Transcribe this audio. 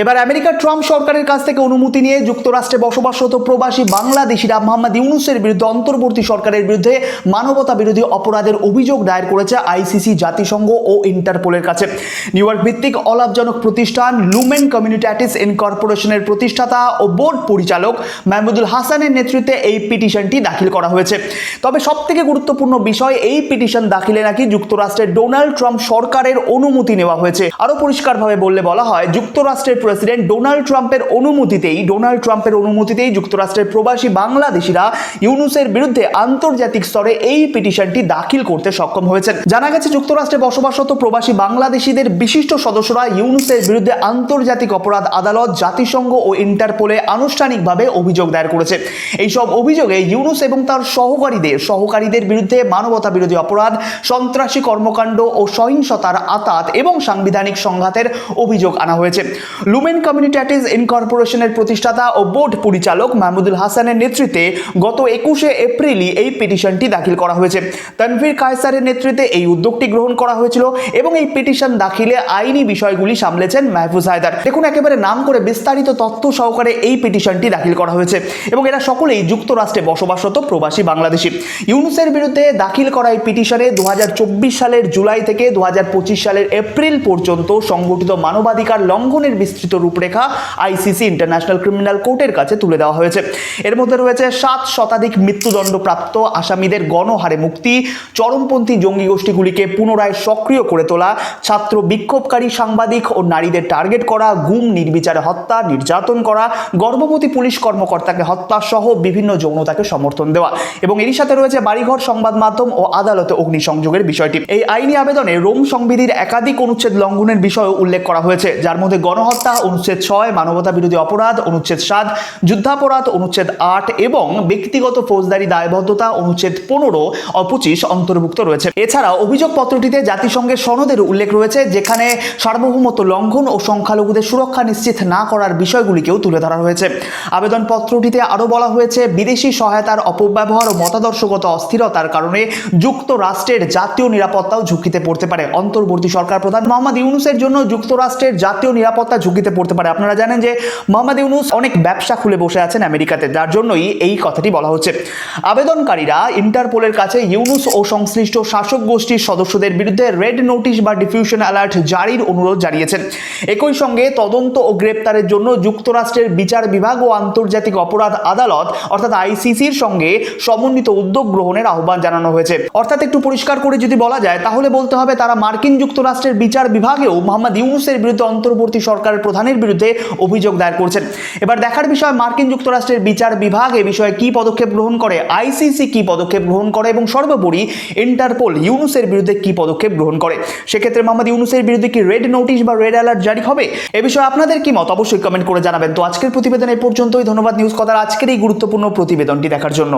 এবার আমেরিকার ট্রাম্প সরকারের কাছ থেকে অনুমতি নিয়ে যুক্তরাষ্ট্রে বসবাসরত প্রবাসী বাংলাদেশিরা মোহাম্মদ ইউনুসের বিরুদ্ধে অন্তর্বর্তী সরকারের বিরুদ্ধে মানবতা বিরোধী অপরাধের অভিযোগ দায়ের করেছে আইসিসি, জাতিসংঘ ও ইন্টারপোলের কাছে। নিউ ইয়র্ক ভিত্তিক অলাভজনক প্রতিষ্ঠান লুমেন কমিউনিটাটিস ইনকর্পোরেশনের প্রতিষ্ঠাতা ও বোর্ড পরিচালক মাহমুদুল হাসানের নেতৃত্বে এই পিটিশনটি দাখিল করা হয়েছে। তবে সবথেকে গুরুত্বপূর্ণ বিষয়, এই পিটিশন দাখিলে নাকি যুক্তরাষ্ট্রের ডোনাল্ড ট্রাম্প সরকারের অনুমতি নেওয়া হয়েছে। আরও পরিষ্কারভাবে বললে বলা হয়, যুক্তরাষ্ট্রের প্রেসিডেন্ট ডোনাল্ড ট্রাম্পের অনুমতিতেই ডোনাল্ড ট্রাম্পের অনুমতিতেই যুক্তরাষ্ট্রের প্রবাসী বাংলাদেশিরা ইউনুসের বিরুদ্ধে আন্তর্জাতিক স্তরে এই পিটিশনটি দাখিল করতে সক্ষম হয়েছেন। জানা গেছে, যুক্তরাষ্ট্রে বসবাসরত প্রবাসী বাংলাদেশিদের বিশিষ্ট সদস্যরা ইউনুসের বিরুদ্ধে আন্তর্জাতিক অপরাধ আদালত, জাতিসংঘ ও ইন্টারপোলে আনুষ্ঠানিকভাবে অভিযোগ দায়ের করেছে। এইসব অভিযোগে ইউনুস এবং তার সহকারীদের সহকারীদের বিরুদ্ধে মানবতা বিরোধী অপরাধ, সন্ত্রাসী কর্মকাণ্ড ও সহিংসতার আতাত এবং সাংবিধানিক সংঘাতের অভিযোগ আনা হয়েছে। লুমেন কমিউনিটাটিস ইনকর্পোরেশনের প্রতিষ্ঠাতা ও বোর্ড পরিচালক মাহমুদুল হাসানের নেতৃত্বে গত একুশে এপ্রিলই এই পিটিশনটি দাখিল করা হয়েছে। তানভীর কায়সারের নেতৃত্বে এই উদ্যোগটি গ্রহণ করা হয়েছিল এবং এই পিটিশন দাখিলে আইনি বিষয়গুলি সামলেছেন মাহফুজ হায়দার। দেখুন একেবারে নাম করে বিস্তারিত তথ্য সহকারে এই পিটিশনটি দাখিল করা হয়েছে এবং এরা সকলেই যুক্তরাষ্ট্রে বসবাসরত প্রবাসী বাংলাদেশি। ইউনুসের বিরুদ্ধে দাখিল করা এই পিটিশনে দু হাজার চব্বিশ সালের জুলাই থেকে দু হাজার পঁচিশ সালের এপ্রিল পর্যন্ত সংগঠিত মানবাধিকার লঙ্ঘনের বিস্তৃত রূপরেখা আইসিসি ইন্টারন্যাশনাল ক্রিমিনাল কোর্টের কাছে তুলে দেওয়া হয়েছে। এর মধ্যে রয়েছে সাত শতাধিক মৃত্যুদণ্ডপ্রাপ্ত আসামিদের গণহারে মুক্তি, চরমপন্থী জঙ্গি গোষ্ঠীগুলিকে পুনরায় সক্রিয় করে তোলা, ছাত্র বিক্ষোভকারী সাংবাদিক ও নারীদের টার্গেট করা, গুম, নির্বিচারে হত্যা, নির্যাতন করা, গর্ভবতী পুলিশ কর্মকর্তাকে হত্যা সহ বিভিন্ন যৌনতাকে সমর্থন দেওয়া। এবং এরই সাথে রয়েছে বাড়িঘর সংবাদ মাধ্যম ও আদালতে অগ্নিসংযোগের বিষয়টি। এই আইনি আবেদনে রোম সংবিধির একাধিক অনুচ্ছেদ লঙ্ঘনের বিষয়ও উল্লেখ করা হয়েছে, যার মধ্যে গণহত্যা অনুচ্ছেদ ছয় মানবতা বিরোধী অপরাধ, অনুচ্ছেদ সাত, যুদ্ধাপরাধ, অনুচ্ছেদ আট এবং ব্যক্তিগত ফৌজদারি দায়বদ্ধতা, অনুচ্ছেদ পনেরো পঁচিশ অন্তর্ভুক্ত রয়েছে। এছাড়া অভিযোগপত্রটিতে জাতিসংঘের সনদের উল্লেখ রয়েছে, যেখানে সার্বভৌমত্ব লঙ্ঘন ও সংখ্যালঘুদের সুরক্ষা নিশ্চিত না করার বিষয়গুলিকেও তুলে ধরা হয়েছে। আবেদনপত্রটিতে আরও বলা হয়েছে, বিদেশি সহায়তার অপব্যবহার ও মতাদর্শগত অস্থিরতার কারণে যুক্তরাষ্ট্রের জাতীয় নিরাপত্তাও ঝুঁকিতে পড়তে পারে। অন্তর্বর্তী সরকার প্রধান মোহাম্মদ ইউনুসের জন্য যুক্তরাষ্ট্রের জাতীয় নিরাপত্তা ঝুঁকিতে পড়তে পারে। আপনারা জানেন যে মোহাম্মদ ইউনুস অনেক ব্যবসা খুলে বসে আছেন আমেরিকাতে, যার জন্যই এই কথাটি বলা হচ্ছে। আবেদনকারীরা ইন্টারপোলের কাছে ইউনুস ও সংশ্লিষ্ট শাসক গোষ্ঠীর সদস্যদের বিরুদ্ধে রেড নোটিশ বা ডিফিউশন অ্যালার্ট জারির অনুরোধ জানিয়েছেন। একই সঙ্গে তদন্ত ও গ্রেপ্তারের জন্য যুক্তরাষ্ট্রের বিচার বিভাগ ও আন্তর্জাতিক অপরাধ আদালত, অর্থাৎ আইসিসির সঙ্গে সমন্বিত উদ্যোগ গ্রহণের আহ্বান জানানো হয়েছে। অর্থাৎ একটু পরিষ্কার করে যদি বলা যায়, তাহলে বলতে হবে তারা মার্কিন যুক্তরাষ্ট্রের বিচার বিভাগেও মোহাম্মদ ইউনুসের বিরুদ্ধে অন্তর্বর্তী সরকারের প্রধানের বিরুদ্ধে অভিযোগ দায়ের করছেন। এবার দেখার বিষয়, মার্কিন যুক্তরাষ্ট্রের বিচার বিভাগ এ বিষয়ে কি পদক্ষেপ গ্রহণ করে, আইসিসি কি পদক্ষেপ গ্রহণ করে এবং সর্বোপরি ইন্টারপোল, ইউনুসের বিরুদ্ধে কি পদক্ষেপ গ্রহণ করে? সেক্ষেত্রে মোহাম্মদ ইউনুসের বিরুদ্ধে কি রেড নোটিশ বা রেড অ্যালার্ট জারি হবে? এ বিষয়ে আপনাদের কি মত? অবশ্যই কমেন্ট করে জানাবেন। তো আজকের প্রতিবেদন এই পর্যন্তই। ধন্যবাদ নিউজ কথার আজকের এই গুরুত্বপূর্ণ প্রতিবেদনটি দেখার জন্য।